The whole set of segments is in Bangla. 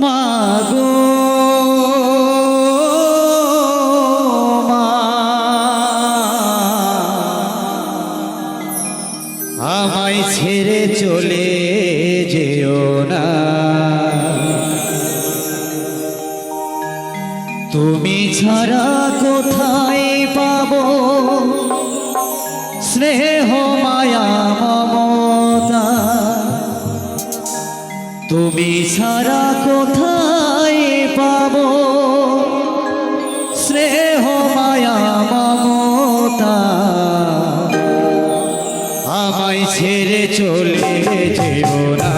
মাগো আমায় ছেড়ে চলে যেও না। তুমি ছাড়া কোথায় পাবো? স্নেহ মায়া মমতা। তুমি সারা কোথায় পাবো? স্নেহ, মায়া, মমতা। আমায় ছেড়ে চলে যেও না।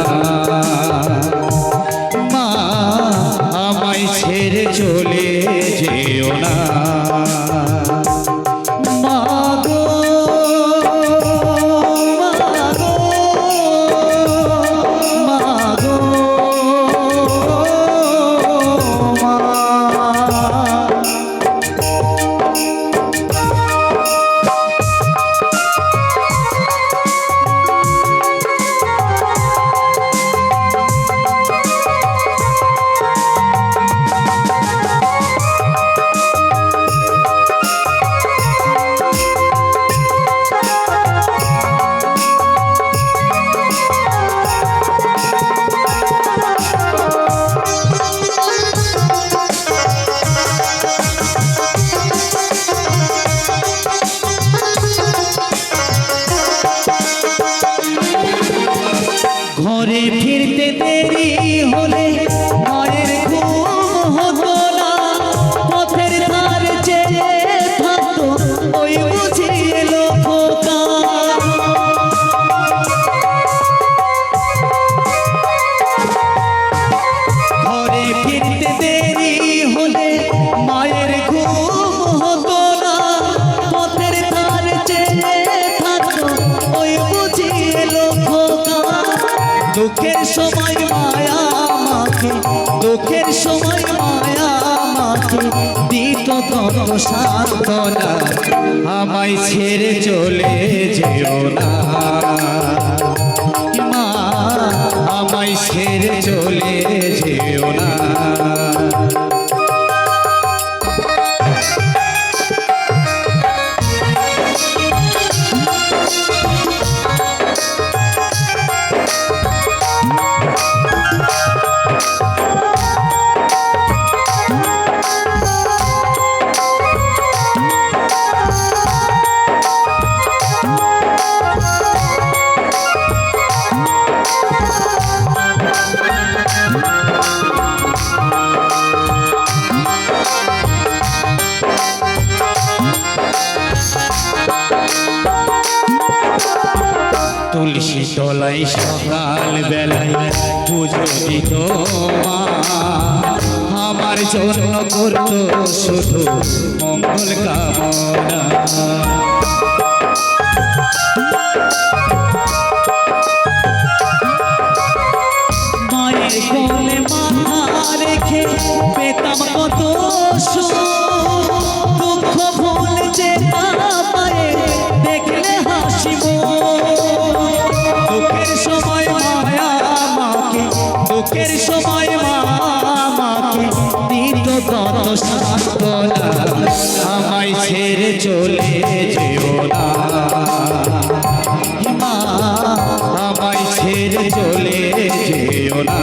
মা, আমায় ছেড়ে চলে যেও না। দুঃখের সময় মায়া মাকে দুঃখের সময় মায়া মাকে দিত কত সান্ত্বনা আমায় ছেড়ে চলে যেও না। মা, আমায় ছেড়ে চলে যেও না। তুলসী তলাই সকাল বেলায় পুজো দিত আমার জন্য করতো শুধু মঙ্গল কামনা। মায়ের কোলে মাথা রেখে পেতাম কত কত সান্ত্বনা আমায় ছেড়ে চলে যেও মা আমায় ছেড়ে চলে যেও মা